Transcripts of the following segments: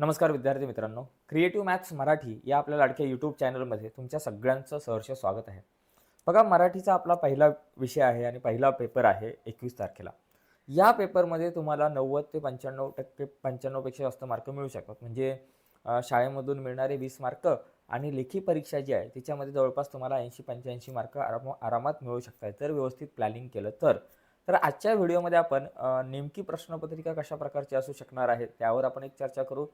नमस्कार विद्यार्थी मित्रांनो. क्रिएटिव्ह मॅथ्स मराठी या आपल्या लाडक्या यूट्यूब चॅनलमध्ये तुमच्या सगळ्यांचं सहर्ष स्वागत आहे. बघा मराठीचा आपला पहिला विषय आहे आणि पहिला पेपर आहे एकवीस तारखेला. या पेपरमध्ये तुम्हाला नव्वद ते पंच्याण्णव टक्के पंच्याण्णवपेक्षा जास्त मार्क मिळू शकतात. म्हणजे शाळेमधून मिळणारे वीस मार्क आणि लेखी परीक्षा जी आहे तिच्यामध्ये जवळपास तुम्हाला ऐंशी पंच्याऐंशी मार्क आराम आरामात मिळू शकतात. जर व्यवस्थित प्लॅनिंग केलं तर. तर आजच्या व्हिडिओमध्ये आपण नेमकी प्रश्नपत्रिका कशा प्रकारची असू शकणार आहे त्यावर आपण एक चर्चा करू.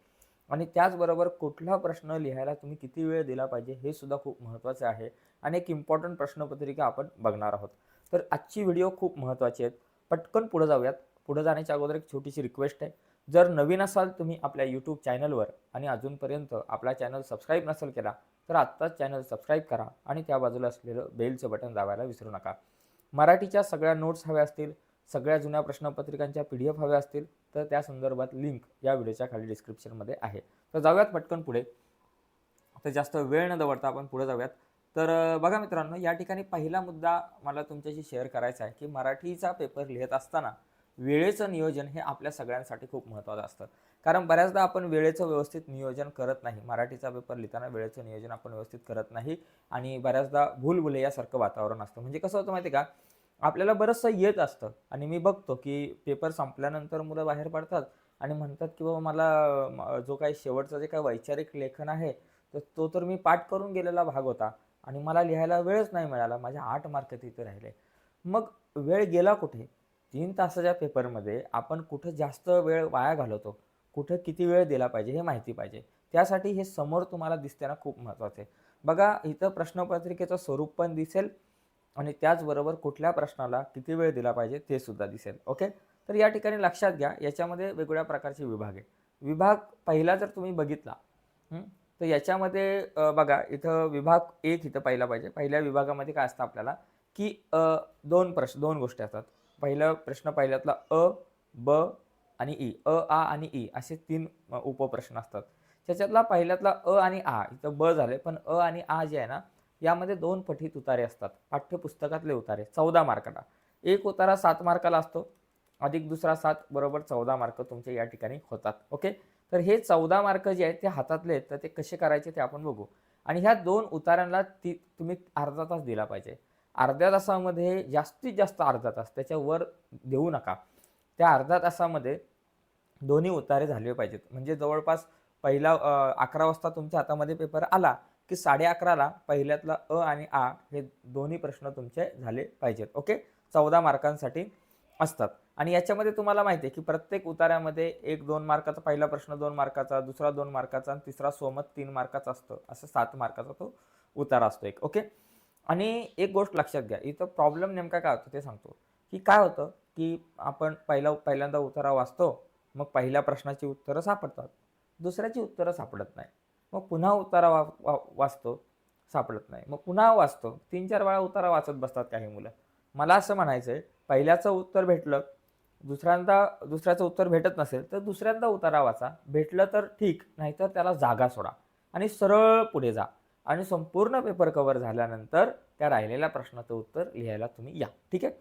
आणि त्याचबरोबर कुठला प्रश्न लिहायला तुम्ही किती वेळ दिला पाहिजे हे सुद्धा खूप महत्त्वाचे आहे. आणि एक इम्पॉर्टंट प्रश्नपत्रिका आपण बघणार आहोत. तर आजची व्हिडिओ खूप महत्त्वाची आहेत. पटकन पुढे जाऊयात. पुढे जाण्याच्या अगोदर एक छोटीशी रिक्वेस्ट आहे. जर नवीन असाल तुम्ही आपल्या यूट्यूब चॅनलवर आणि अजूनपर्यंत आपला चॅनल सबस्क्राईब नसेल केला तर आत्ताच चॅनल सबस्क्राईब करा आणि त्या बाजूला असलेलं बेलचं बटन दाबायला विसरू नका. मराठीच्या सगळ्या नोट्स हव्या असतील सगळ्या जुन्या प्रश्नपत्रिकांच्या पी डी एफ हव्या असतील तर त्या संदर्भात लिंक या व्हिडिओच्या खाली डिस्क्रिप्शनमध्ये आहे. तर जाऊयात पटकन पुढे. तर जास्त वेळ न दवडता आपण पुढे जाऊयात. तर बघा मित्रांनो या ठिकाणी पहिला मुद्दा मला तुमच्याशी शेअर करायचा आहे की मराठीचा पेपर लिहित असताना वेळेचं नियोजन हे आपल्या सगळ्यांसाठी खूप महत्त्वाचं असतं. कारण बऱ्याचदा आपण वेळेचं व्यवस्थित नियोजन करत नाही. मराठीचा पेपर लिहिताना वेळेचं नियोजन आपण व्यवस्थित करत नाही आणि बऱ्याचदा भूलभुले यासारखं वातावरण असतं. म्हणजे कसं होतं माहिती आहे का? आपल्याला बरंचसं येत असतं. आणि मी बघतो की पेपर संपल्यानंतर मुलं बाहेर पडतात आणि म्हणतात की बाबा मला जो काही शेवटचा जे काही वैचारिक लेखन आहे तर तो तर मी पाठ करून गेलेला भाग होता आणि मला लिहायला वेळच नाही मिळाला. माझ्या आठ मार्क तिथे राहिले. मग वेळ गेला कुठे? तीन तासाच्या पेपरमध्ये आपण कुठं जास्त वेळ वाया घालवतो? कुठं किती वेळ दिला पाहिजे हे माहिती पाहिजे. त्यासाठी हे समोर तुम्हाला दिसते ना खूप महत्त्वाचं आहे. बघा इथं प्रश्नपत्रिकेचं स्वरूप पण दिसेल. आणि त्याचबरोबर कुठल्या प्रश्नाला किती वेळ दिला पाहिजे ते सुद्धा दिसेल. ओके तर या ठिकाणी लक्षात घ्या याच्यामध्ये वेगवेगळ्या प्रकारचे विभाग आहे विभाग पहिला जर तुम्ही बघितला तर याच्यामध्ये बघा इथं विभाग एक इथं पहिला पाहिजे. पहिल्या विभागामध्ये काय असतं आपल्याला? की अ, दोन प्रश्न दोन गोष्टी असतात. पहिला प्रश्न पहिल्यातला अ ब आणि ई. अ आ आणि ई असे तीन उपप्रश्न असतात. त्याच्यातला पहिल्यातला अ आणि आ इथं ब झाले पण अ आणि आ जे आहे ना यामध्ये दोन पठीत उतारे असतात. पाठ्यपुस्तकातले उतारे चौदा मार्काला. एक उतारा सात मार्काला असतो. अधिक दुसरा सात बरोबर चौदा मार्क तुमचे या ठिकाणी होतात. ओके? तर हे चौदा मार्क जे आहेत ते हातातले आहेत तर ते कसे करायचे ते आपण बघू. आणि ह्या दोन उतारांना ती तुम्ही अर्धा तास दिला पाहिजे. अर्ध्या तासामध्ये जास्तीत जास्त अर्धा तास त्याच्यावर देऊ नका. त्या अर्ध्या तासामध्ये दोन्ही उतारे झाले पाहिजेत. म्हणजे जवळपास पहिला अकरा वाजता तुमच्या हातामध्ये पेपर आला. की साडे अकराला पहिल्यातला अ आणि आ हे दोन्ही प्रश्न तुमचे झाले पाहिजेत ओके? चौदा मार्कांसाठी असतात. आणि याच्यामध्ये तुम्हाला माहिती आहे की प्रत्येक उतार्यामध्ये एक दोन मार्काचा पहिला प्रश्न दोन मार्काचा दुसरा दोन मार्काचा आणि तिसरा सोमत तीन मार्काचा असतो. असं सात मार्काचा तो उतारा असतो एक ओके? आणि एक गोष्ट लक्षात घ्या इथं प्रॉब्लेम नेमका काय होतो ते सांगतो. की काय होतं की आपण पहिला पहिल्यांदा उतारा वाचतो मग पहिल्या प्रश्नाची उत्तरं सापडतात. दुसऱ्याची उत्तरं सापडत नाही. मग पुन्हा उतारा वा वा वाचतो सापडत नाही. मग पुन्हा वाचतो. तीन चार वेळा उतारा वाचत बसतात काही मुलं. मला असं म्हणायचं आहे पहिल्याचं उत्तर भेटलं दुसऱ्यांदा दुसऱ्याचं उत्तर भेटत नसेल तर दुसऱ्यांदा उतारा वाचा. भेटलं तर ठीक नाहीतर त्याला जागा सोडा आणि सरळ पुढे जा आणि संपूर्ण पेपर कवर झाल्यानंतर त्या राहिलेल्या प्रश्नाचं उत्तर लिहायला तुम्ही या. ठीक आहे?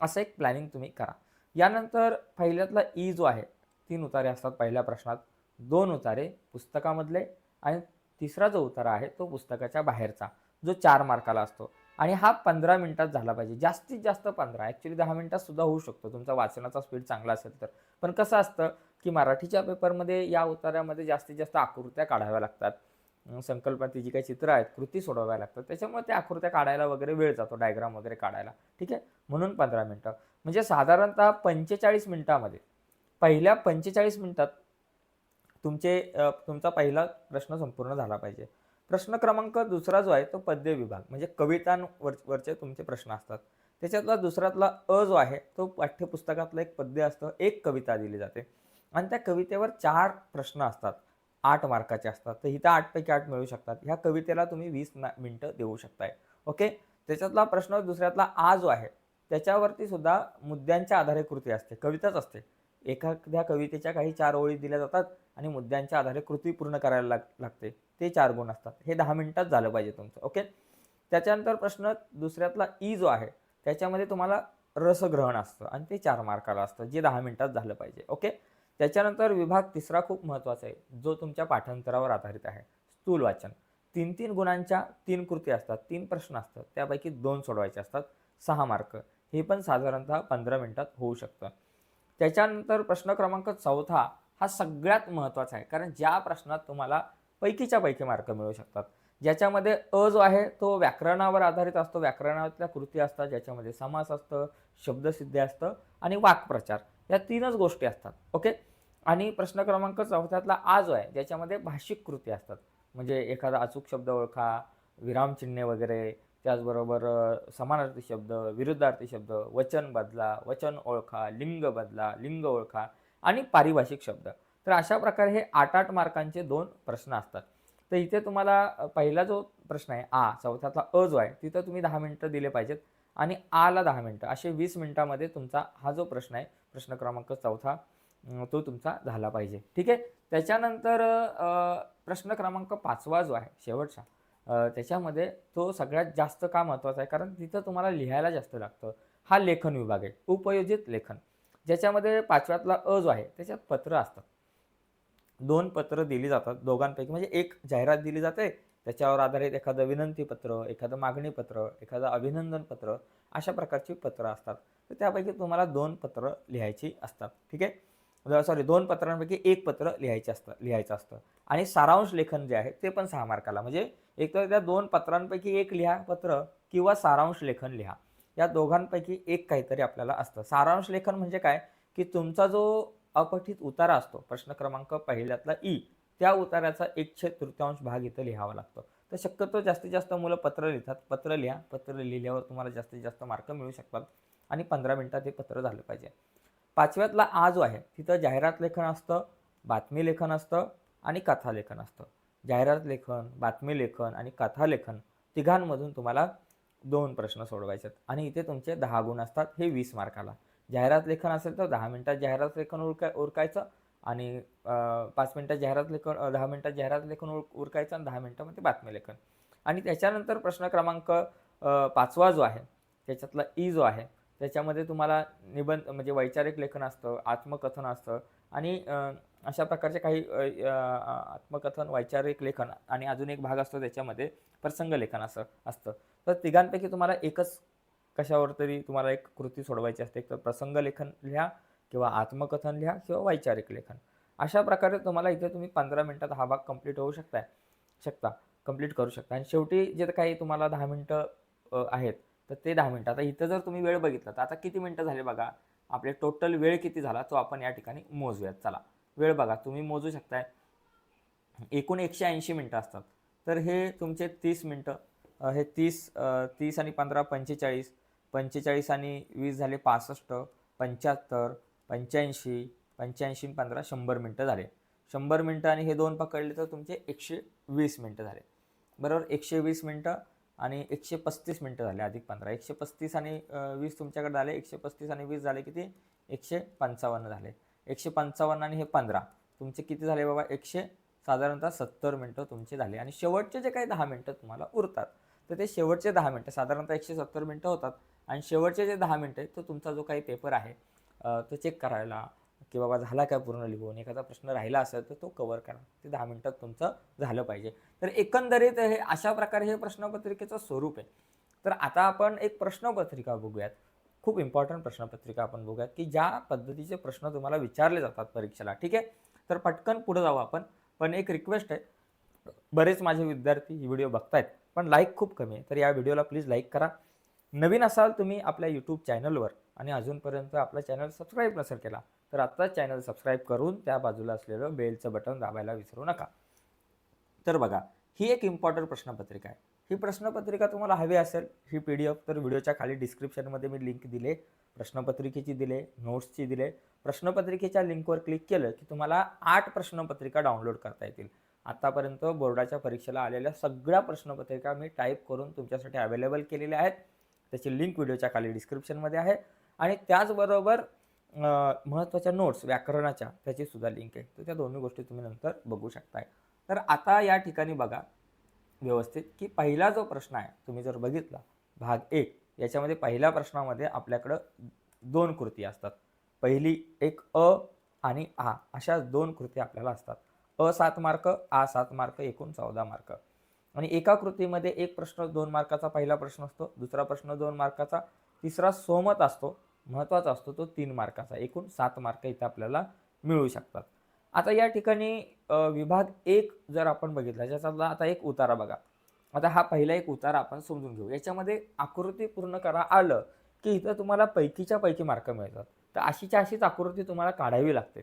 असं एक प्लॅनिंग तुम्ही करा. यानंतर पहिल्यातला ई जो आहे तीन उतारे असतात पहिल्या प्रश्नात. दोन उतारे पुस्तकामधले आणि तिसरा जो उतारा आहे तो पुस्तकाच्या बाहेरचा जो चार मार्काला असतो. आणि हा पंधरा मिनिटात झाला पाहिजे. जास्तीत जास्त पंधरा ॲक्च्युली दहा मिनिटात सुद्धा होऊ शकतो. तुमचा वाचनाचा स्पीड चांगला असेल तर. पण कसं असतं की मराठीच्या पेपरमध्ये या उतार्यामध्ये जास्तीत जास्त आकृत्या काढाव्या लागतात. अं, संकल्पनाची जी काही चित्र आहेत कृती सोडवाव्या लागतात. त्याच्यामुळे त्या आकृत्या काढायला वगैरे वेळ जातो डायग्राम वगैरे काढायला. ठीक आहे? म्हणून पंधरा मिनटं. म्हणजे साधारणतः पंचेचाळीस मिनिटामध्ये पहिल्या पंचेचाळीस मिनिटात तुमचे तुमचा पहिला प्रश्न संपूर्ण झाला पाहिजे. प्रश्न क्रमांक दुसरा जो आहे तो पद्य विभाग म्हणजे कवितांवर वरचे तुमचे प्रश्न असतात. त्याच्यातला दुसऱ्यातला अ जो आहे तो पाठ्यपुस्तकातलं एक पद्य असतं एक कविता दिली जाते. आणि त्या कवितेवर चार प्रश्न असतात आठ मार्काचे असतात. तर इथं आठपैकी आठ मिळू शकतात. ह्या कवितेला तुम्ही वीस मिनटं देऊ शकताय. ओके? त्याच्यातला प्रश्न दुसऱ्यातला आ जो आहे त्याच्यावरती सुद्धा मुद्द्यांच्या आधारे कृती असते कविताच असते. एखाद्या कवितेच्या काही चार ओळी दिल्या जातात आणि मुद्द्यांच्या आधारे कृती पूर्ण करायला लाग लागते. ते चार गुण असतात. हे दहा मिनिटात झालं पाहिजे तुमचं ओके? त्याच्यानंतर प्रश्न दुसऱ्यातला ई जो आहे त्याच्यामध्ये तुम्हाला रसग्रहण असतं आणि ते चार मार्काला असतं जे दहा मिनिटात झालं पाहिजे ओके? त्याच्यानंतर विभाग तिसरा खूप महत्त्वाचा आहे जो तुमच्या पाठांतरावर आधारित आहे. स्थूल वाचन. तीन तीन गुणांच्या तीन कृती असतात तीन प्रश्न असतात त्यापैकी दोन सोडवायचे असतात सहा मार्क. हे पण साधारणतः पंधरा मिनिटात होऊ शकतं. त्याच्यानंतर प्रश्न क्रमांक चौथा हा सगळ्यात महत्त्वाचा आहे. कारण ज्या प्रश्नात तुम्हाला पैकीच्या पैकी मार्क मिळू शकतात. ज्याच्यामध्ये अ जो आहे तो व्याकरणावर आधारित असतो. व्याकरणातल्या कृती असतात ज्याच्यामध्ये समास असतं शब्दसिद्धी असतं आणि वाक्प्रचार. या तीनच गोष्टी असतात. ओके? आणि प्रश्न क्रमांक चौथ्यातला आ जो आहे ज्याच्यामध्ये भाषिक कृती असतात. म्हणजे एखादा अचूक शब्द ओळखा विरामचिन्हे वगैरे त्याचबरोबर समानार्थी शब्द विरुद्धार्थी शब्द वचन बदला वचन ओळखा लिंग बदला लिंग ओळखा आणि पारिभाषिक शब्द. तर अशा प्रकारे हे आठ आठ मार्कांचे दोन प्रश्न असतात. तर इथे तुम्हाला पहिला जो प्रश्न आहे आ चौथ्यातला अ जो आहे तिथं तुम्ही दहा मिनटं दिले पाहिजेत आणि आला दहा मिनटं. असे वीस मिनटामध्ये तुमचा हा जो प्रश्न आहे प्रश्न क्रमांक चौथा तो तुमचा झाला पाहिजे. ठीक आहे? त्याच्यानंतर प्रश्न क्रमांक पाचवा जो आहे शेवटचा. त्याच्यामध्ये तो सगळ्यात जास्त का महत्त्वाचा आहे? कारण तिथं तुम्हाला लिहायला जास्त लागतं. हा लेखन विभाग आहे. उपयोजित लेखन. ज्याच्यामध्ये पाचव्यातला अ जो आहे त्याच्यात पत्र असतात. दोन पत्र दिली जातात दोघांपैकी. म्हणजे एक जाहिरात दिली जाते त्याच्यावर आधारित एखादं विनंती पत्र एखादं मागणी पत्र एखादं अभिनंदन पत्र अशा प्रकारची पत्रं असतात. तर त्यापैकी तुम्हाला दोन पत्र लिहायची असतात. ठीक आहे? सॉरी दोन पत्रांपैकी एक पत्र लिहायचे असतं लिहायचं असतं. आणि सारांश लेखन जे आहे ते पण सहा मार्काला. म्हणजे एक तर त्या दोन पत्रांपैकी एक लिहा पत्र किंवा सारांश लेखन लिहा. या दोघांपैकी एक काहीतरी आपल्याला असतं. सारांश लेखन म्हणजे काय? की तुमचा जो अपठित उतारा असतो प्रश्न क्रमांक पहिल्यातला ई त्या उताराचा एक छे तृतीयांश भाग इथं लिहावा लागतो. तर शक्यतो जास्तीत जास्त मुलं पत्र लिहितात. पत्र लिहा. पत्र लिहिल्यावर तुम्हाला जास्तीत जास्त मार्क मिळू शकतात. आणि पंधरा मिनिटात हे पत्र झालं पाहिजे. पाचव्यातला आ जो आहे. तिथं जाहिरात लेखन असतं बातमी लेखन असतं आणि कथा लेखन असतं. जाहिरात लेखन बातमी लेखन आणि कथा लेखन तिघांमधून तुम्हाला दोन प्रश्न सोडवायचे आहेत. आणि इथे तुमचे दहा गुण असतात हे वीस मार्काला. जाहिरात लेखन असेल तर दहा मिनटात जाहिरात लेखन उरकाय उरकायचं आणि पाच मिनटात जाहिरात लेखन दहा मिनटात जाहिरात लेखन उर उरकायचं आणि दहा मिनटामध्ये बातमी लेखन. आणि त्याच्यानंतर प्रश्न क्रमांक पाचवा जो आहे त्याच्यातला ई जो आहे त्याच्यामध्ये तुम्हाला निबंध म्हणजे वैचारिक लेखन असतं आत्मकथन असतं आणि अशा प्रकारचे काही आत्मकथन वैचारिक लेखन आणि अजून एक भाग असतो त्याच्यामध्ये प्रसंग लेखन असं असतं. तर तिघांपैकी तुम्हाला एकच कशावर तरी तुम्हाला एक कृती सोडवायची असते. एक तर प्रसंग लेखन लिहा किंवा आत्मकथन लिहा किंवा वैचारिक लेखन. अशा प्रकारे तुम्हाला इथे तुम्ही पंधरा मिनटात हा भाग कंप्लीट होऊ शकताय शकता कंप्लीट करू शकता. आणि शेवटी जे काही तुम्हाला दहा मिनटं आहेत तर ते दहा मिनटं. आता इथं जर तुम्ही वेळ बघितला तर आता किती मिनटं झाले बघा? आपले टोटल वेळ किती झाला तो आपण या ठिकाणी मोजूयात. चला वेळ बघा. तुम्ही मोजू शकताय. एकूण एकशे ऐंशी मिनटं असतात. तर हे तुमचे तीस मिनटं. हे तीस तीस आणि पंधरा पंचेचाळीस. पंचेचाळीस आणि वीस झाले पासष्ट. पंच्याहत्तर पंच्याऐंशी पंच्याऐंशी पंधरा शंभर मिनटं झाले. शंभर मिनटं आणि हे दोन पकडले तर तुमचे एकशे वीस मिनटं झाले. बरोबर? एकशे वीस मिनटं. आणि एकशे पस्तीस मिनटं झाले अधिक पंधरा. एकशे पस्तीस आणि वीस तुमच्याकडे झाले. एकशे पस्तीस आणि वीस झाले किती? एकशे पंचावन्न झाले. एकशे पंचावन्न आणि हे पंधरा. तुमचे किती झाले बाबा? एकशे साधारणतः सत्तर मिनटं तुमचे झाले. आणि शेवटचे जे काही दहा मिनटं तुम्हाला उरतात तर ते शेवटचे दहा मिनटं साधारणतः एकशे सत्तर मिनटं होतात. आणि शेवटचे जे दहा मिनटं आहेत तो तुमचा जो काही पेपर आहे तो चेक करायला की बाबा झाला काय पूर्ण लिहून? एखादा प्रश्न राहिला असेल तर तो कवर करा. ते दहा मिनटात तुमचं झालं पाहिजे. तर एकंदरीत हे अशा प्रकारे हे प्रश्नपत्रिकेचं स्वरूप आहे. तर आता आपण एक प्रश्नपत्रिका बघूयात. खूप इम्पॉर्टंट प्रश्नपत्रिका आपण बघूयात की ज्या पद्धतीचे प्रश्न तुम्हाला विचारले जातात परीक्षेला ठीक आहे? तर पटकन पुढे जाऊ आपण. पण एक रिक्वेस्ट आहे. बरेच माझे विद्यार्थी ही व्हिडिओ बघतायत पण लाईक खूप कमी आहे. तर या व्हिडिओला प्लीज लाईक करा. नवीन असाल तुम्ही आपल्या यूट्यूब चॅनलवर आणि अजूनपर्यंत आपला चॅनल सबस्क्राईब नसेल केला तर आत्ताच चॅनल सबस्क्राईब करून त्या बाजूला असलेलं बेलचं बटन दाबायला विसरू नका. तर बघा ही एक इम्पॉर्टंट प्रश्नपत्रिका आहे. ही प्रश्नपत्रिका तुम्हाला हवी असेल ही पी डी एफ तर व्हिडिओच्या खाली डिस्क्रिप्शनमध्ये मी लिंक दिले प्रश्नपत्रिकेची दिले नोट्सची दिले. प्रश्नपत्रिकेच्या लिंकवर क्लिक केलं की तुम्हाला आठ प्रश्नपत्रिका डाउनलोड करता येतील. आत्तापर्यंत बोर्डाच्या परीक्षेला आलेल्या सगळ्या प्रश्नपत्रिका मी टाईप करून तुमच्यासाठी अवेलेबल केलेल्या आहेत. त्याची लिंक व्हिडिओच्या खाली डिस्क्रिप्शनमध्ये आहे. आणि त्याचबरोबर महत्त्वाच्या नोट्स व्याकरणाच्या त्याची सुद्धा लिंक आहे तर त्या दोन्ही गोष्टी तुम्ही नंतर बघू शकताय. तर आता या ठिकाणी बघा व्यवस्थित की पहिला जो प्रश्न आहे तुम्ही जर बघितला भाग एक याच्यामध्ये पहिल्या प्रश्नामध्ये आपल्याकडं दोन कृती असतात. पहिली एक अ आणि आ अशा दोन कृती आपल्याला असतात. अ सात मार्क आ सात मार्क एकूण चौदा मार्क. आणि एका कृतीमध्ये एक प्रश्न दोन मार्काचा पहिला प्रश्न असतो दुसरा प्रश्न दोन मार्काचा तिसरा सोमत असतो महत्त्वाचा असतो तो तीन मार्काचा. एकूण सात मार्क इथं आपल्याला मिळू शकतात. आता या ठिकाणी विभाग एक जर आपण बघितला ज्याचा आता एक उतारा बघा. आता हा पहिला एक उतारा आपण समजून घेऊ. याच्यामध्ये आकृती पूर्ण करा आलं की इथं तुम्हाला पैकीच्या पैकी मार्क मिळतात. तर अशीच्या अशीच आकृती तुम्हाला काढावी लागते.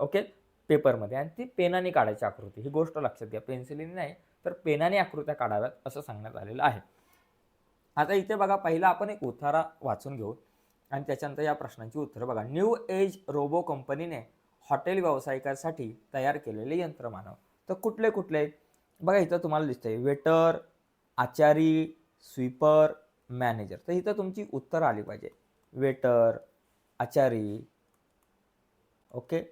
ओके? पेपरमध्ये. आणि ती पेनाने काढायची आकृती. ही गोष्ट लक्षात घ्या. पेन्सिलीने नाही तर पेनाने आकृत्या काढाव्यात असं सांगण्यात आलेलं आहे. आता इथे बघा पहिला आपण एक उतारा वाचून घेऊ. आणि त्याच्यानंतर या प्रश्नांची उत्तरं बघा. न्यू एज रोबो कंपनीने हॉटेल व्यावसायिकांसाठी तयार केलेले यंत्रमानव. तर कुठले कुठले? बघा इथं तुम्हाला दिसतंय वेटर आचारी स्वीपर मॅनेजर. तर इथं तुमची उत्तर आली पाहिजे. वेटर आचारी ओके?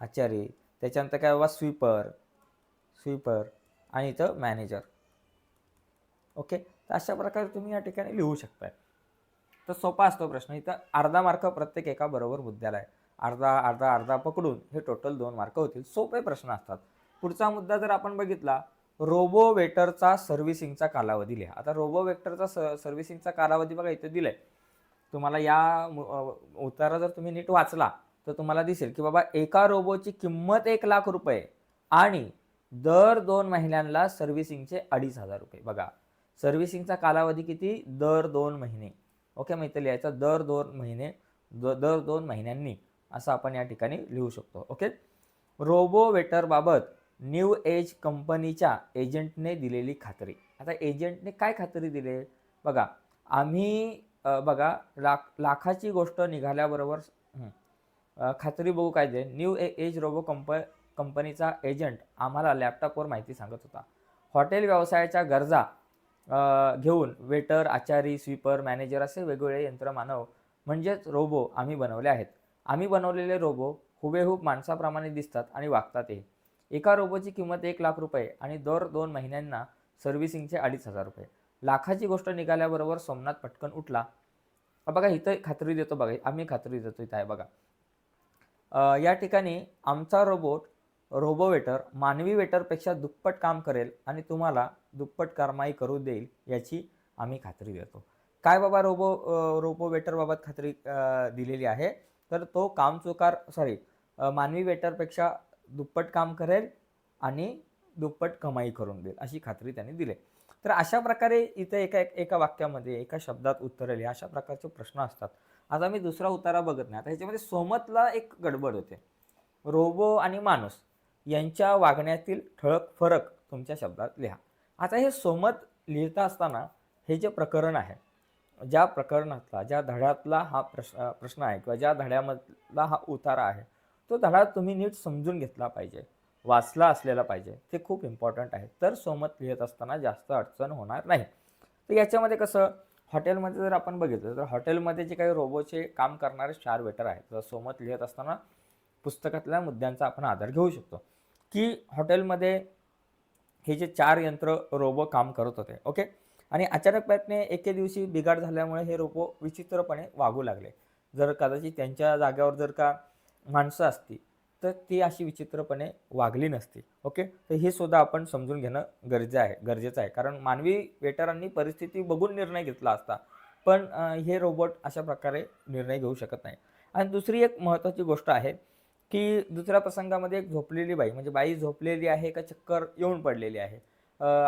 आचारी. त्याच्यानंतर काय बाबा स्वीपर स्वीपर आणि इथं मॅनेजर. ओके? तर अशा प्रकारे तुम्ही या ठिकाणी लिहू शकताय. तर सोपा असतो प्रश्न. इथं अर्धा मार्क प्रत्येक एका बरोबर मुद्द्याला आहे. अर्धा अर्धा अर्धा पकडून हे टोटल दोन मार्क होतील. सोपे प्रश्न असतात. पुढचा मुद्दा जर आपण बघितला रोबो वेटरचा सर्व्हिसिंगचा कालावधी लिहा. आता रोबो वेक्टरचा स सर्व्हिसिंगचा कालावधी बघा इथे आहे तुम्हाला या उतारा जर तुम्ही नीट वाचला तर तुम्हाला दिसेल की बाबा एका रोबोची किंमत एक लाख रुपये आणि दर दोन महिन्यांना सर्व्हिसिंगचे अडीच हजार रुपये. बघा सर्व्हिसिंगचा कालावधी किती? दर दोन महिने. ओके मग इथं लिहायचं दर दोन महिने द दर दोन महिन्यांनी असं आपण या ठिकाणी लिहू शकतो. ओके? रोबो वेटरबाबत न्यू एज कंपनीच्या एजंटने दिलेली खात्री. आता एजंटने काय खात्री दिली? बघा आम्ही बघा लाख लाखाची गोष्ट निघाल्याबरोबर खात्री बघू काय दे? न्यू ए एज रोबो कंप कंपनीचा एजंट आम्हाला लॅपटॉपवर माहिती सांगत होता. हॉटेल व्यवसायाच्या गरजा घेऊन वेटर आचारी स्वीपर मॅनेजर असे वेगवेगळे यंत्रमानव म्हणजेच रोबो आम्ही बनवले आहेत. आम्ही बनवलेले रोबो हुबेहूब माणसाप्रमाणे दिसतात आणि वागतातही एका रोबोची किंमत एक लाख रुपये आणि दर दोन महिन्यांना सर्व्हिसिंगचे अडीच हजार रुपये. लाखाची गोष्ट निघाल्याबरोबर सोमनाथ पटकन उठला. बघा इथं खात्री देतो बघा आम्ही खात्री देतो इथं आहे बघा या ठिकाणी आमचा रोबोट रोबो वेटर मानवी वेटरपेक्षा दुप्पट काम करेल आणि तुम्हाला दुप्पट कारमाई करू देईल याची आम्ही खात्री देतो. काय बाबा रोबो रोबो वेटरबाबत खात्री दिलेली आहे? तर तो कामचुकार सॉरी मानवी वेटरपेक्षा दुप्पट काम करेल आणि दुप्पट कमाई करून देईल अशी खात्री त्यांनी दिली. तर अशा प्रकारे इथे एका एका वाक्यामध्ये एका शब्दात उत्तरं लिहा अशा प्रकारचे प्रश्न असतात. आता मी दुसरा उतारा बघत नाही. आता ह्याच्यामध्ये सोमतला एक गडबड होते. रोबो आणि माणूस. यांच्या वागण्यातील ठळक फरक तुमच्या शब्दात लिहा. आता हे सोमत लिहिता असताना हे जे प्रकरण आहे ज्या प्रकरणातला ज्या धड्यातला हा प्रश्न प्रश्न आहे किंवा ज्या धड्यामधला हा उतारा आहे तो धडा तुम्ही नीट समजून घेतला पाहिजे वाचला असलेला पाहिजे ते खूप इम्पॉर्टंट आहे. तर सोमत लिहित असताना जास्त अडचण होणार नाही. तर याच्यामध्ये कसं हॉटेलमध्ये जर आपण बघितलं तर हॉटेलमध्ये जे काही रोबोचे काम करणारे चार वेटर आहेत तर सोमत लिहित असताना पुस्तकातल्या मुद्द्यांचा आपण आधार घेऊ शकतो. की हॉटेलमध्ये हे जे चार यंत्र रोबो काम करत होते ओके? आणि अचानकपणे एके दिवशी बिघाड झाल्यामुळे हे रोबो विचित्रपणे वागू लागले. जर कदाचित त्यांच्या जाग्यावर जर का माणसं असती तर ती अशी विचित्रपणे वागली नसती ओके? तर हे सुद्धा आपण समजून घेणं गरजे आहे गरजेचं आहे. कारण मानवी वेटरांनी परिस्थिती बघून निर्णय घेतला असता पण हे रोबोट अशा प्रकारे निर्णय घेऊ शकत नाही. आणि दुसरी एक महत्त्वाची गोष्ट आहे की दुसऱ्या प्रसंगामध्ये एक झोपलेली बाई म्हणजे बाई झोपलेली आहे का चक्कर येऊन पडलेली आहे?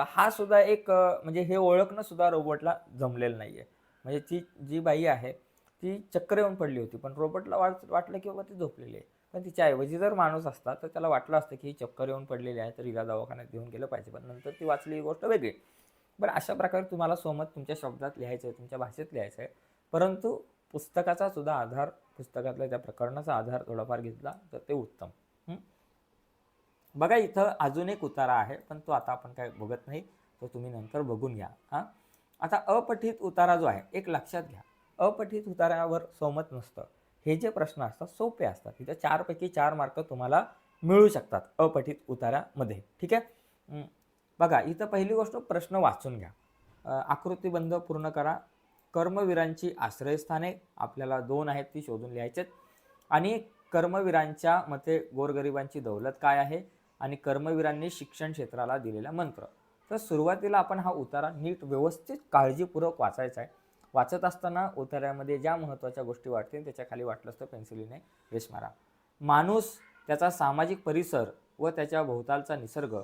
हा सुद्धा एक म्हणजे हे ओळखणं सुद्धा रोबोटला जमलेलं नाही आहे म्हणजे ती जी बाई आहे ती चक्कर येऊन पडली होती पण रोबोटला वाट वाटलं की बाबा ती झोपलेली आहे. पण तिच्याऐवजी जर माणूस असता तर त्याला वाटलं असतं की ही चक्कर येऊन पडलेली आहे तर हिला दवाखान्यात घेऊन गेलं पाहिजे पण नंतर ती वाचली ही गोष्ट वेगळी. बरं अशा प्रकारे तुम्हाला सोमत तुमच्या शब्दात लिहायचं आहे तुमच्या भाषेत लिहायचं आहे परंतु पुस्तकाचा सुद्धा आधार पुस्तकातल्या त्या प्रकरणाचा आधार थोडाफार घेतला तर ते उत्तम. बघा इथं अजून एक उतारा आहे पण तो आता आपण काय बघत नाही तो तुम्ही नंतर बघून घ्या. हां? आता अपठित उतारा जो आहे एक लक्षात घ्या. अपठित उतारावर सोमत नसतं. हे जे प्रश्न असतात सोपे असतात. तिथे चारपैकी चार मार्क तुम्हाला मिळू शकतात अपठित उतारामध्ये ठीक आहे? बघा इथं पहिली गोष्ट प्रश्न वाचून घ्या. आकृतीबंध पूर्ण करा कर्मवीरांची आश्रयस्थाने आपल्याला दोन आहेत ती शोधून लिहायचेत. आणि कर्मवीरांच्या मते गोरगरिबांची दौलत काय आहे? आणि कर्मवीरांनी शिक्षण क्षेत्राला दिलेला मंत्र. तर सुरुवातीला आपण हा उतारा नीट व्यवस्थित काळजीपूर्वक वाचायचा आहे. वाचत असताना उतार्यामध्ये ज्या महत्त्वाच्या गोष्टी वाटतील त्याच्याखाली वाटलंच तर पेन्सिलीने रेश मारा. माणूस त्याचा सामाजिक परिसर व त्याच्या भोवतालचा निसर्ग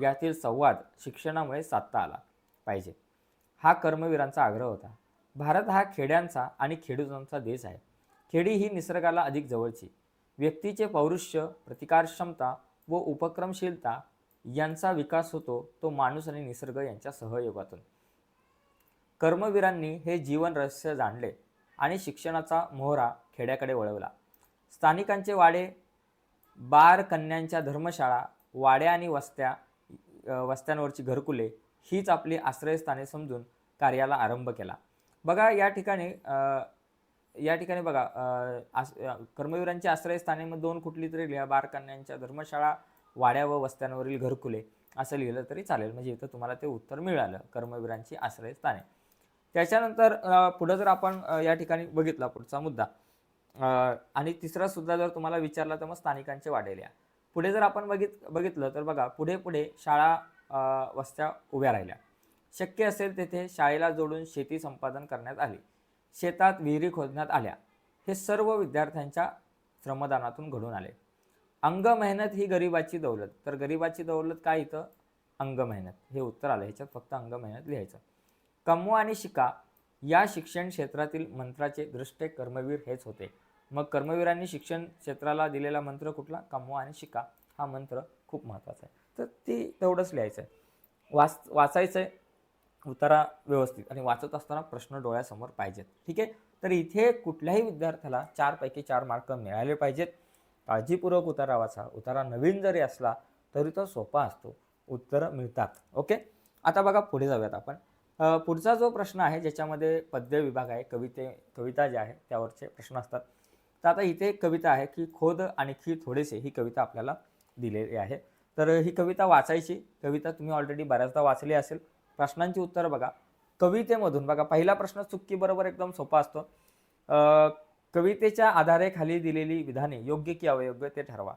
यातील संवाद शिक्षणामुळे साधता आला पाहिजे. हा कर्मवीरांचा आग्रह होता. भारत हा खेड्यांचा आणि खेडूजांचा देश आहे. खेडी ही निसर्गाला अधिक जवळची. व्यक्तीचे पौरुष्य प्रतिकारक्षमता व उपक्रमशीलता यांचा विकास होतो तो माणूस आणि निसर्ग यांच्या सहयोगातून. कर्मवीरांनी हे जीवन रहस्य जाणले आणि शिक्षणाचा मोहरा खेड्याकडे वळवला. स्थानिकांचे वाडे बार कन्यांच्या धर्मशाळा वाड्या आणि वस्त्या वस्त्यांवरची घरकुले हीच आपली आश्रयस्थाने समजून कार्याला आरंभ केला. बघा या ठिकाणी या ठिकाणी बघा अ, आस अ, कर्मवीरांची मग दोन कुठली तरी लिहा बार कन्यांच्या धर्मशाळा वाड्या व वस्त्यांवरील घरकुले असं लिहिलं तरी चालेल. म्हणजे इथं तुम्हाला ते उत्तर मिळालं कर्मवीरांची आश्रयस्थाने. त्याच्यानंतर पुढं जर आपण या ठिकाणी बघितला पुढचा मुद्दा आणि तिसरा सुद्धा जर तुम्हाला विचारला तर मग स्थानिकांचे वाढेल या पुढे जर आपण बघित बघितलं तर बघा पुढे पुढे शाळा वस्त्या उभ्या राहिल्या. शक्य असेल तेथे शाळेला जोडून शेती संपादन करण्यात आली. शेतात विहिरी खोदण्यात आल्या. हे सर्व विद्यार्थ्यांच्या श्रमदानातून घडून आले. अंग मेहनत ही गरिबाची दौलत. तर गरिबाची दौलत काय इथं? अंग मेहनत. हे उत्तर आलं. ह्याच्यात फक्त अंग मेहनत लिहायचं. कमवा आणि शिका या शिक्षण क्षेत्रातील मंत्राचे दृष्टे कर्मवीर हेच होते. मग कर्मवीरांनी शिक्षण क्षेत्राला दिलेला मंत्र कुठला? कमवा आणि शिका. हा मंत्र खूप महत्त्वाचा आहे. तर ती तेवढंच लिहायचं आहे वाच वाचायचं आहे उतारा व्यवस्थित आणि वाचत असताना प्रश्न डोळ्यासमोर पाहिजेत. ठीक आहे? तर इथे कुठल्याही विद्यार्थ्याला चारपैकी चार मार्क मिळाले पाहिजेत. काळजीपूर्वक उतारा वाचा. उतारा नवीन जरी असला तरी तो सोपा असतो. उत्तरं मिळतात. ओके? आता बघा पुढे जाऊयात आपण. पुढचा जो प्रश्न आहे ज्याच्यामध्ये पद्य विभाग आहे कविते कविता ज्या आहे त्यावरचे प्रश्न असतात. तर आता इथे एक कविता आहे की खोद आणखी थोडेसे ही कविता आपल्याला दिलेली आहे. तर ही कविता वाचायची. कविता तुम्ही ऑलरेडी बऱ्याचदा वाचली असेल. प्रश्नांची उत्तरं बघा. कवितेमधून बघा पहिला प्रश्न चुक्की बरोबर एकदम सोपा असतो. कवितेच्या आधारे खाली दिलेली विधाने योग्य की अवयोग्य ते ठरवा.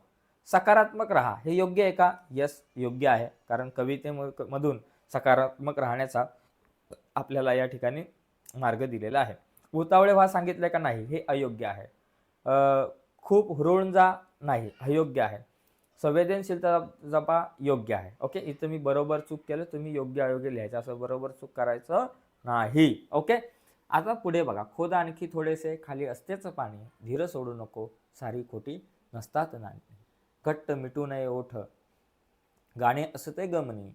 सकारात्मक राहा हे योग्य आहे का? यस योग्य आहे. कारण कवितेमधून सकारात्मक राहण्याचा आपल्याला या ठिकाणी मार्ग दिलेला आहे. उतावळे व्हा सांगितले का नाही? हे अयोग्य आहे. खूप हुरळून जा नाही अयोग्य आहे. संवेदनशीलता जपा योग्य आहे. ओके इथं मी बरोबर चूक केलं तुम्ही योग्य अयोग्य लिहायचं. असं बरोबर चूक करायचं नाही. ओके आता पुढे बघा. खोद आणखी थोडेसे खाली असतेच पाणी. धीर सोडू नको. सारी खोटी नसतात नाही घट्ट मिटू नये ओठ. गाणे असते गमनी.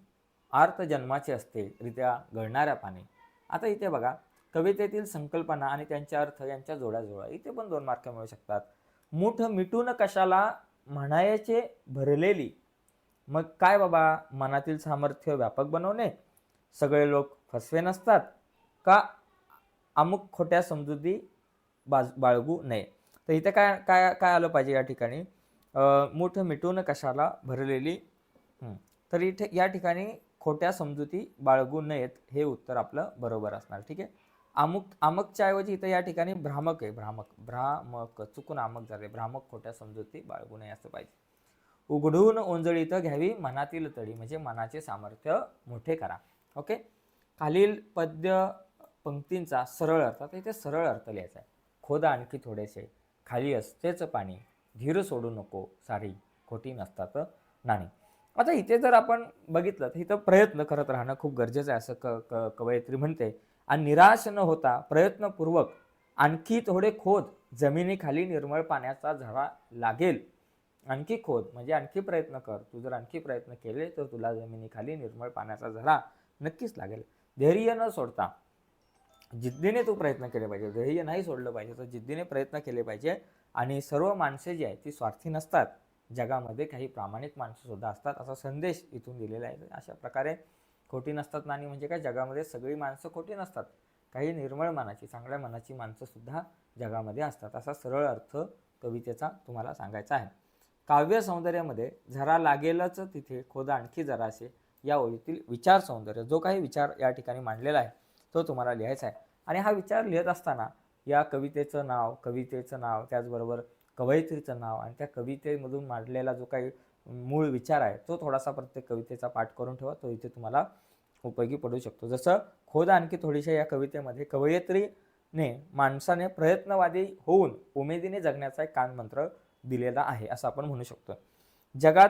अर्थ जन्माचे असते रित्या गळणाऱ्या पाणी. आता इथे बघा. कवितेतील संकल्पना आणि त्यांचे अर्थ यांच्या जोड्याजोड्या. इथे पण दोन मार्क मिळू शकतात. मूठ मिटून कशाला म्हणायचे भरलेली. मग काय बाबा? मनातील सामर्थ्य व्यापक बनवणे? सगळे लोक फसवे नसतात का? अमुक खोट्या समजुती बाज बाळगू नये. तर इथे काय काय काय आलं पाहिजे या ठिकाणी? मोठं मूठ मिटून कशाला भरलेली? तर इथे या ठिकाणी खोट्या समजुती बाळगू नयेत हे उत्तर आपलं बरोबर असणार. ठीक आहे? अमुक अमकच्या ऐवजी इथं या ठिकाणी भ्रामक आहे भ्रामक भ्रामक चुकून अमक झाले भ्रामक खोट्या समजुती बाळगू नये असं पाहिजे. उघडून ओंजळीत घ्यावी मनातील तळी म्हणजे मनाचे सामर्थ्य मोठे करा. ओके? खालील पद्य पंक्तींचा सरळ अर्थ तर इथे सरळ अर्थ लिहायचा आहे. खोदा आणखी थोडेसे खाली असतेच पाणी धीर सोडू नको सारी खोटी नसतात नाणी. आता इथे जर आपण बघितलं तर इथं प्रयत्न करत राहणं खूप गरजेचं आहे असं क क कवयित्री म्हणते. आणि निराश न होता प्रयत्नपूर्वक आणखी थोडे खोद जमिनीखाली निर्मळ पाण्याचा झरा लागेल. आणखी खोद म्हणजे आणखी प्रयत्न कर. तू जर आणखी प्रयत्न केले तर तुला जमिनीखाली निर्मळ पाण्याचा झरा नक्कीच लागेल. धैर्य न सोडता जिद्दीने तू प्रयत्न केले पाहिजे. धैर्य नाही सोडलं पाहिजे तर जिद्दीने प्रयत्न केले पाहिजे. आणि सर्व माणसे जी आहेत ती स्वार्थी नसतात. जगामध्ये काही प्रामाणिक माणसं सुद्धा असतात. असा संदेश इथून दिलेला आहे. अशा प्रकारे खोटी नसतात नाणी म्हणजे काय? जगामध्ये सगळी माणसं खोटी नसतात. काही निर्मळ मनाची चांगल्या मनाची माणसंसुद्धा जगामध्ये असतात. असा सरळ अर्थ कवितेचा तुम्हाला सांगायचा आहे. काव्य सौंदर्यामध्ये झरा लागेलच तिथे खोद आणखी जरासे या ओळीतील विचार सौंदर्य. जो काही विचार या ठिकाणी मांडलेला आहे तो तुम्हाला लिहायचा आहे. आणि हा विचार लिहित असताना या कवितेचं नाव कवितेचं नाव त्याचबरोबर कवयित्रीचं नाव आणि त्या कवितेमधून मांडलेला जो काही मूळ विचार आहे तो थोडासा प्रत्येक कवितेचा पाठ करून ठेवा. तो इथे तुम्हाला उपयोगी पडू शकतो. जसं खोद आणखी थोडीशा या कवितेमध्ये कवयित्रीने माणसाने प्रयत्नवादी होऊन उमेदीने जगण्याचा एक कानमंत्र दिलेला आहे असं आपण म्हणू शकतो. जगात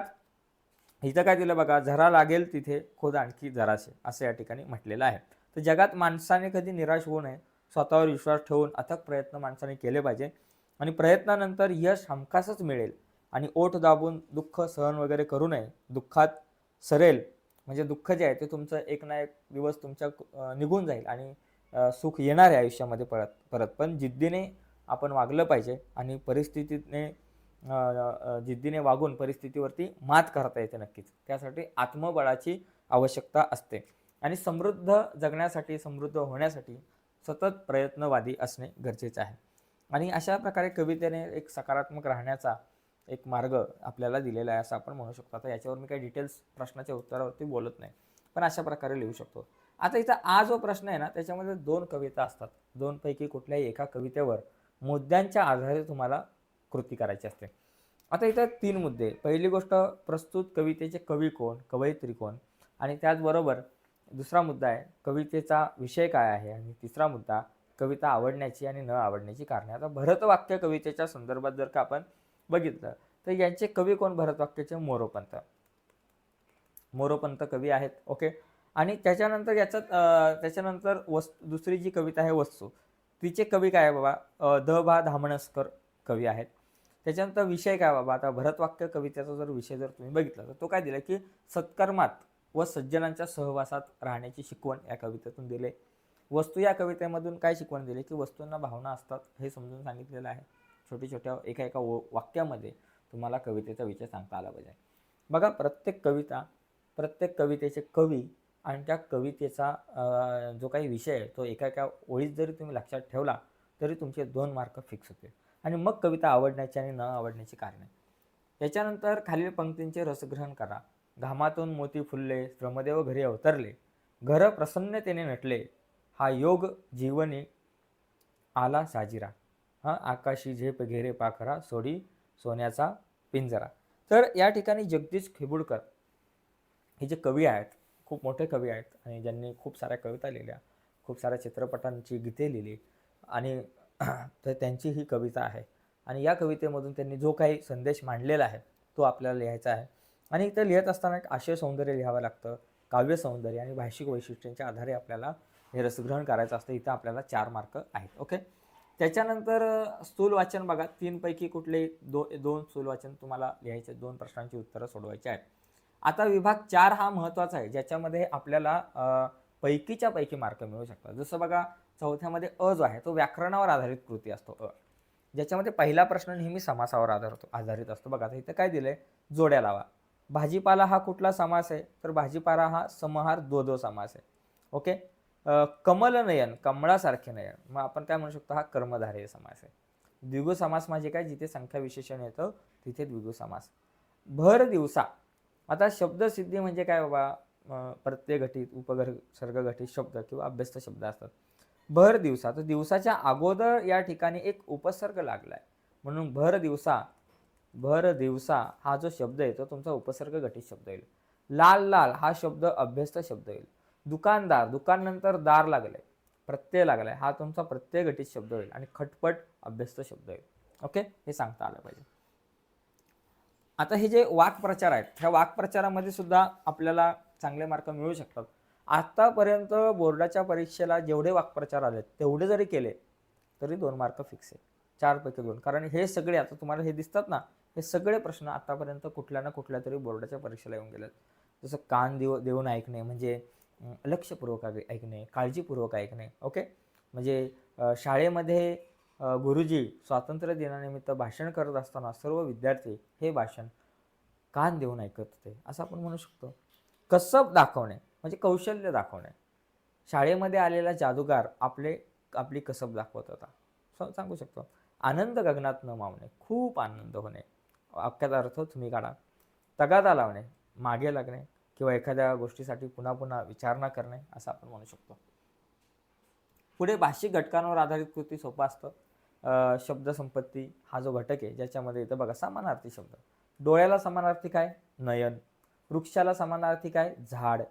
इथं काय दिलं बघा झरा लागेल तिथे खोद आणखी जरासे असं या ठिकाणी म्हटलेलं आहे. तर जगात माणसाने कधी निराश होऊ नये स्वतःवर विश्वास ठेवून अथक प्रयत्न माणसाने केले पाहिजे आणि प्रयत्नानंतर यश हमखासच मिळेल आणि ओठ दाबून दुःख सहन वगैरे करू नये दुःखात सरेल. म्हणजे दुःख जे आहे ते तुमचं एक ना एक दिवस तुमच्या निघून जाईल आणि सुख येणार आहे आयुष्यामध्ये परत परत. पण जिद्दीने आपण वागलं पाहिजे आणि परिस्थितीने जिद्दीने वागून परिस्थितीवरती मात करता येते नक्कीच. त्यासाठी आत्मबळाची आवश्यकता असते. आणि समृद्ध जगण्यासाठी समृद्ध होण्यासाठी सतत प्रयत्नवादी असणे गरजेचे आहे. आणि अशा प्रकारे कवितेने एक सकारात्मक राहण्याचा एक मार्ग आपल्याला दिलेला आहे असं आपण म्हणू शकतो. आता याच्यावर मी काही डिटेल्स प्रश्नाच्या उत्तरावरती बोलत नाही. पण अशा प्रकारे लिहू शकतो. आता इथं हा जो प्रश्न आहे ना त्याच्यामध्ये दोन कविता असतात. दोनपैकी कुठल्याही एका कवितेवर मुद्द्यांच्या आधारे तुम्हाला कृती करायची असते. आता इथं तीन मुद्दे. पहिली गोष्ट प्रस्तुत कवितेचे कवी कोण कवयित्री कोण? आणि त्याचबरोबर दुसरा मुद्दा आहे कवितेचा विषय काय आहे? आणि तिसरा मुद्दा कविता आवडण्याची आणि न आवडण्याची कारणे. आता भरतवाक्य कवितेच्या संदर्भात जर का आपण बघितलं. तर यांचे कवी कोण? भरतवाक्याचे मोरोपंत. मोरोपंत कवी आहेत. ओके? आणि त्याच्यानंतर याच्यात त्याच्यानंतर वस् दुसरी जी कविता आहे वस्तू तिचे कवी काय आहे बाबा? द भा धामणसकर कवी आहेत. त्याच्यानंतर विषय काय बाबा? आता भरतवाक्य कवितेचा जर विषय जर तुम्ही बघितला तर तो काय दिला की सत्कर्मात व सज्जनांच्या सहवासात राहण्याची शिकवण या कवितेतून दिले. वस्तू या कवितेमधून काय शिकवण दिली? की वस्तूंना भावना असतात हे समजून सांगितलेलं आहे. छोटी छोट्या एका एका वाक्यामध्ये तुम्हाला कवितेचा विचार सांगता आला पाहिजे. बघा प्रत्येक कविता प्रत्येक कवितेचे कवी आणि त्या कवितेचा जो काही विषय आहे तो एका एका ओळीत जरी तुम्ही लक्षात ठेवला तरी तुमचे दोन मार्क फिक्स होतील. आणि मग कविता आवडण्याची आणि न आवडण्याची कारणे. याच्यानंतर खालील पंक्तींचे रसग्रहण करा. घामातून मोती फुलले श्रमदेव घरी अवतरले. घर प्रसन्नतेने नटले. हा योग जीवनी आला साजिरा. हा आकाशी झेप घेरे पाखरा सोडी सोन्याचा पिंजरा. तर या ठिकाणी जगदीश खेबुडकर हे जे कवी आहेत खूप मोठे कवी आहेत आणि ज्यांनी खूप साऱ्या कविता लिहिल्या खूप साऱ्या चित्रपटांची गीते लिहिली आणि तर त्यांची ही कविता आहे. आणि या कवितेमधून त्यांनी जो काही संदेश मांडलेला आहे तो आपल्याला लिहायचा आहे. आणि इथं लिहित असताना एक आशय सौंदर्य लिहावं लागतं काव्य सौंदर्य आणि भाषिक वैशिष्ट्यांच्या आधारे आपल्याला हे रसग्रहण करायचं असतं. इथं आपल्याला चार मार्क आहेत ओके? त्याच्यानंतर स्थूल वाचन बघा. तीनपैकी कुठले दो दोन स्थूल वाचन तुम्हाला लिहायचे दोन प्रश्नांची उत्तरं सोडवायची आहेत. आता विभाग चार हा महत्त्वाचा आहे ज्याच्यामध्ये आपल्याला पैकीच्या पैकी मार्क मिळू शकतात. जसं बघा चौथ्यामध्ये अ जो आहे तो व्याकरणावर आधारित कृती असतो अ. ज्याच्यामध्ये पहिला प्रश्न नेहमी समासावर आधारतो आधारित असतो. बघा आता इथं काय दिलं आहे जोड्या लावा. भाजीपाला हा कुठला समास आहे? तर भाजीपाला हा समहार दो दो समास आहे. ओके? कमलनयन कमळासारखे नयन. मग आपण काय म्हणू शकतो हा कर्मधारय समास आहे. द्विगु समास म्हणजे काय? जिथे संख्या विशेषण येतं तिथे द्विगु समास. भर दिवसा. आता शब्दसिद्धी म्हणजे काय बाबा? प्रत्यय घटित उपगर सर्ग घटित शब्द किंवा अभ्यस्त शब्द असतात. भर दिवसा. तर दिवसाच्या अगोदर या ठिकाणी एक उपसर्ग लागला आहे म्हणून भर दिवसा भर दिवसा हा जो शब्द येतो तुमचा उपसर्ग घटित शब्द येईल. लाल लाल हा शब्द अभ्यस्त शब्द येईल. दुकानदार दुकान नंतर दार लागले प्रत्यय लागलाय हा तुमचा प्रत्यय घटित शब्द होईल आणि खटपट अभ्यस्त शब्द होईल. ओके? हे सांगता आलं पाहिजे. आता हे जे वाक्प्रचार आहेत ह्या वाक्प्रचारामध्ये सुद्धा आपल्याला चांगले मार्क मिळू शकतात. आतापर्यंत बोर्डाच्या परीक्षेला जेवढे वाक्प्रचार आले तेवढे जरी केले तरी दोन मार्क फिक्स आहे चारपैकी दोन. कारण हे सगळे आता तुम्हाला हे दिसतात ना हे सगळे प्रश्न आतापर्यंत कुठल्या ना कुठल्या तरी बोर्डाच्या परीक्षेला येऊन गेलेत. जसं कान देऊ देऊन ऐकणे म्हणजे लक्षपूर्वक ऐकणे काळजीपूर्वक ऐकणे ओके म्हणजे शाळेमध्ये गुरुजी स्वातंत्र्य दिनानिमित्त भाषण करत असताना सर्व विद्यार्थी हे भाषण कान देऊन ऐकत होते असं आपण म्हणू शकतो. कसब दाखवणे म्हणजे कौशल्य दाखवणे. शाळेमध्ये आलेला जादूगार आपले आपली कसब दाखवत होता. सांगू शकतो. आनंद गगनात न मावणे खूप आनंद होणे. वाक्याचा अर्थ तुम्ही काढा. तगादा लावणे मागे लागणे. किंवा एखाद्या गोष्टीसाठी पुन्हा पुन्हा विचारणा करणे असं आपण म्हणू शकतो. पुढे भाषिक घटकांवर आधारित कृती सोपं असतं. शब्दसंपत्ती हा जो घटक आहे ज्याच्यामध्ये येतं बघा समानार्थी शब्द. डोळ्याला समानार्थी काय? नयन. वृक्षाला समानार्थी काय? झाड.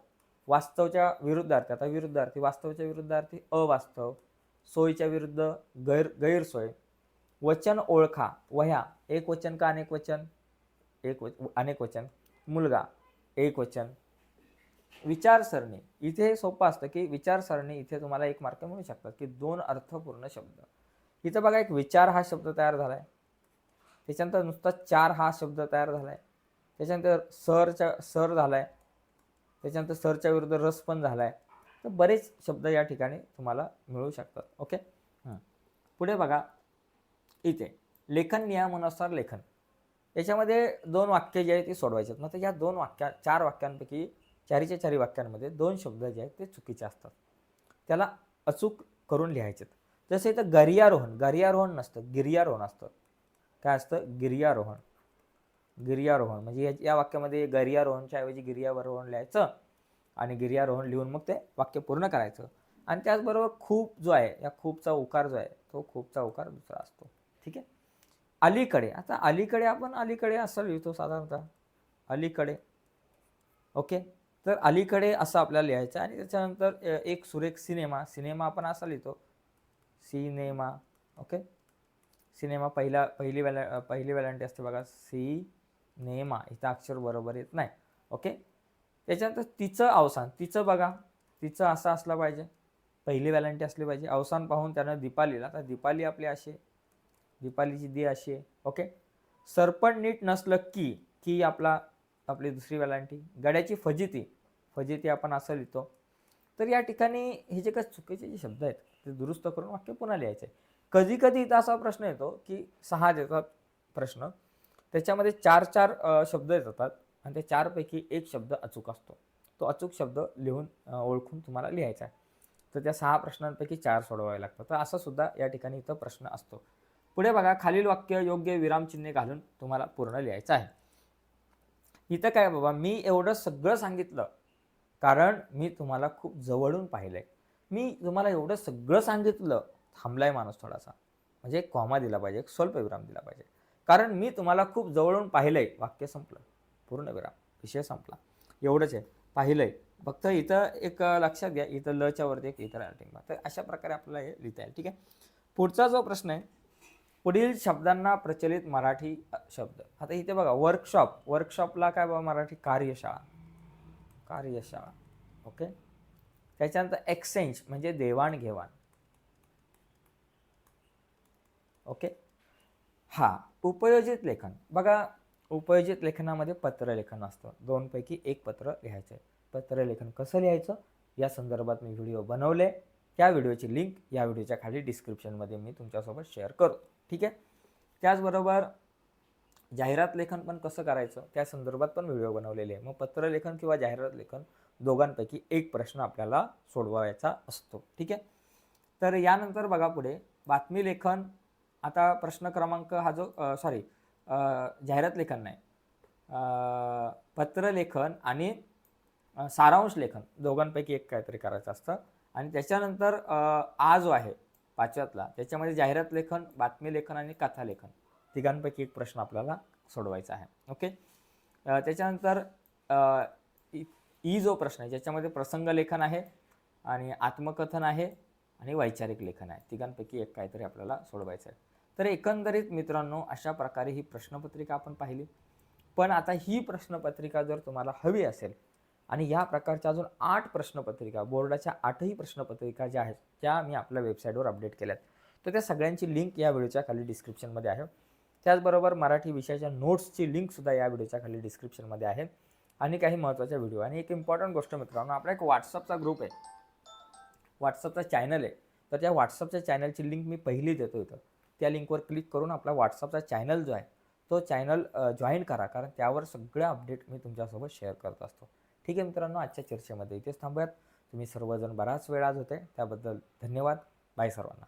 वास्तवच्या विरुद्धार्थी आता विरुद्धार्थी वास्तवच्या विरुद्धार्थी अवास्तव सोयीच्या विरुद्ध गैर गैरसोय. वचन ओळखा वह्या. एक वचन का अनेक वचन? एक वच अनेक वचन. मुलगा. एक वचन. विचारसरणी. इथे सोपं असतं की विचारसरणी इथे तुम्हाला एक मार्क मिळू शकतात की दोन अर्थपूर्ण शब्द. इथं बघा एक विचार हा शब्द तयार झाला आहे त्याच्यानंतर नुसता चार हा शब्द तयार झाला आहे त्याच्यानंतर सरच्या सर झाला आहे त्याच्यानंतर सरच्या विरुद्ध रस पण झाला आहे तर बरेच शब्द या ठिकाणी तुम्हाला मिळू शकतात. ओके? पुढे बघा. इथे. लेखन नियमानुसार लेखन. याच्यामध्ये दोन वाक्य जे आहेत ते सोडवायचे आहेत मग या दोन वाक्या चार वाक्यांपैकी चारीच्या चारी वाक्यांमध्ये दोन शब्द जे आहेत ते चुकीचे असतात. त्याला अचूक करून लिहायचे जसं इथं गरियारोहण गरियारोहण नसतं गिर्यारोहण असतं. काय असतं? गिर्यारोहण. गिर्यारोहण म्हणजे या- या वाक्यामध्ये गर्यारोहणच्या ऐवजी गिर्यारोहण लिहायचं आणि गिर्यारोहण लिहून मग ते वाक्य पूर्ण करायचं. आणि त्याचबरोबर खूप जो आहे या खूपचा उकार जो आहे तो खूपचा उकार दुसरा असतो. ठीक आहे? अलीकडे. आता अलीकडे आपण अलीकडे असं लिहितो साधारणतः. अलीकडे. ओके? तर अलीकडे असं आपल्याला लिहायचं आहे आणि त्याच्यानंतर एक सुरेख सिनेमा. सिनेमा आपण असा लिहितो सिनेमा. ओके? सिनेमा पहिला पहिली वेला पहिली वेलांटी असते बघा. सी नेमा इथं अक्षर बरोबर येत नाही. ओके? त्याच्यानंतर तिचं अवसान. तिचं बघा. तिचं असं असलं पाहिजे. पहिली वेलांटी असली पाहिजे. अवसान पाहून त्यानं दीपालीला. तर दीपाली आपली अशी दीपालीची दी अशी आहे. ओके सरपण नीट नसलं की की आपला आपली दुसरी वेलांटी गड्याची फजिती. फजिती आपण असं लिहितो. तर या ठिकाणी हे जे काही चुकीचे जे शब्द आहेत ते दुरुस्त करून वाक्य पुन्हा लिहायचे कधी कधी इथं असा प्रश्न येतो की सहा देतात प्रश्न. त्याच्यामध्ये चार चार शब्द येतात आणि त्या चारपैकी एक शब्द अचूक असतो. तो अचूक शब्द लिहून ओळखून तुम्हाला लिहायचा आहे. तर त्या सहा प्रश्नांपैकी चार सोडवावे लागतात. तर असा सुद्धा या ठिकाणी इथं प्रश्न असतो. पुढे बघा खालील वाक्य योग्य विरामचिन्हे घालून तुम्हाला पूर्ण लिहायचं आहे. इथं काय बाबा मी एवढं सगळं सांगितलं कारण मी तुम्हाला खूप जवळून पाहिलं आहे मी तुम्हाला एवढं सगळं सांगितलं थांबलाय माणूस थोडासा. म्हणजे एक कॉमा दिला पाहिजे एक स्वल्पविराम दिला पाहिजे. कारण मी तुम्हाला खूप जवळून पाहिलंय. वाक्य संपलं. पूर्ण विराम. विषय संपला. एवढंच आहे. पाहिलंय. फक्त इथं एक लक्षात घ्या. इथं लच्यावरती एक इतर टिंबा तर अशा प्रकारे आपल्याला हे लिहिता येईल. ठीक आहे? पुढचा जो प्रश्न आहे पुढील शब्दांना प्रचलित मराठी शब्द. आता इथे बघा वर्कशॉप वर्कशॉपला काय बाबा मराठी? कार्यशाळा. कार्यशाळा. ओके त्याच्यानंतर एक्सचेंज म्हणजे देवाणघेवाण. ओके हा उपयोजित लेखन. बघा उपयोजित लेखनामध्ये पत्रलेखन असतं. दोनपैकी एक पत्र लिहायचं आहे. पत्रलेखन कसं लिहायचं? या संदर्भात मी व्हिडिओ बनवले. त्या व्हिडिओची लिंक या व्हिडिओच्या खाली डिस्क्रिप्शनमध्ये मी तुमच्यासोबत शेअर करतो ठीक आहे? त्याचबरोबर जाहिरात लेखन पण कसं करायचं? त्या संदर्भात पण व्हिडिओ बनवलेले आहे. मग पत्रलेखन किंवा जाहिरात लेखन दोघांपैकी एक प्रश्न आपल्याला सोडवायचा असतो. ठीक आहे? तर यानंतर बघा पुढे. बातमी लेखन आता प्रश्न क्रमांक हा जो सॉरी जाहिरात लेखन नाही. पत्रलेखन आणि सारांश लेखन दोघांपैकी एक काहीतरी करायचं असतं. आणि त्याच्यानंतर आ जो आहे पाचव्यातला. त्याच्यामध्ये जाहिरात लेखन बातमी लेखन आणि कथा लेखन. तिघांपैकी एक प्रश्न आपल्याला सोडवायचा आहे. ओके? त्याच्यानंतर इ ई जो प्रश्न आहे ज्याच्यामध्ये प्रसंग लेखन आहे आणि आत्मकथन आहे आणि वैचारिक लेखन आहे. तिघांपैकी एक काहीतरी आपल्याला सोडवायचं आहे. तर एकंदरीत मित्रांनो अशा प्रकारे ही प्रश्नपत्रिका आपण पाहिली. पण आता ही प्रश्नपत्रिका जर तुम्हाला हवी असेल आणि या प्रकारच्या अजून आठ प्रश्नपत्रिका बोर्डाच्या आठही प्रश्नपत्रिका ज्या आहेत त्या मी आपल्या वेबसाईटवर अपडेट केल्यात. तर त्या सगळ्यांची लिंक या व्हिडिओच्या खाली डिस्क्रिप्शनमध्ये आहे. त्याचबरोबर मराठी विषयाच्या नोट्सची लिंकसुद्धा या व्हिडिओच्या खाली डिस्क्रिप्शनमध्ये आहे. आणि काही महत्त्वाच्या व्हिडिओ आणि एक इम्पॉर्टंट गोष्ट मित्रांनो आपला एक व्हॉट्सअपचा ग्रुप आहे. व्हॉट्सअपचा चॅनल आहे. तर त्या व्हॉट्सअपच्या चॅनलची लिंक मी पहिली देतो इथं. त्या लिंकवर क्लिक करून आपला व्हॉट्सअपचा चॅनल जो आहे तो चॅनल जॉईन करा. कारण त्यावर सगळं अपडेट मी तुमच्यासोबत शेअर करत असतो. ठीक आहे मित्रांनो आजच्या चर्चेमध्ये इथेच थांबूयात. तुम्ही सर्वजण बराच वेळ आज होते त्याबद्दल धन्यवाद. बाय सर्वांना.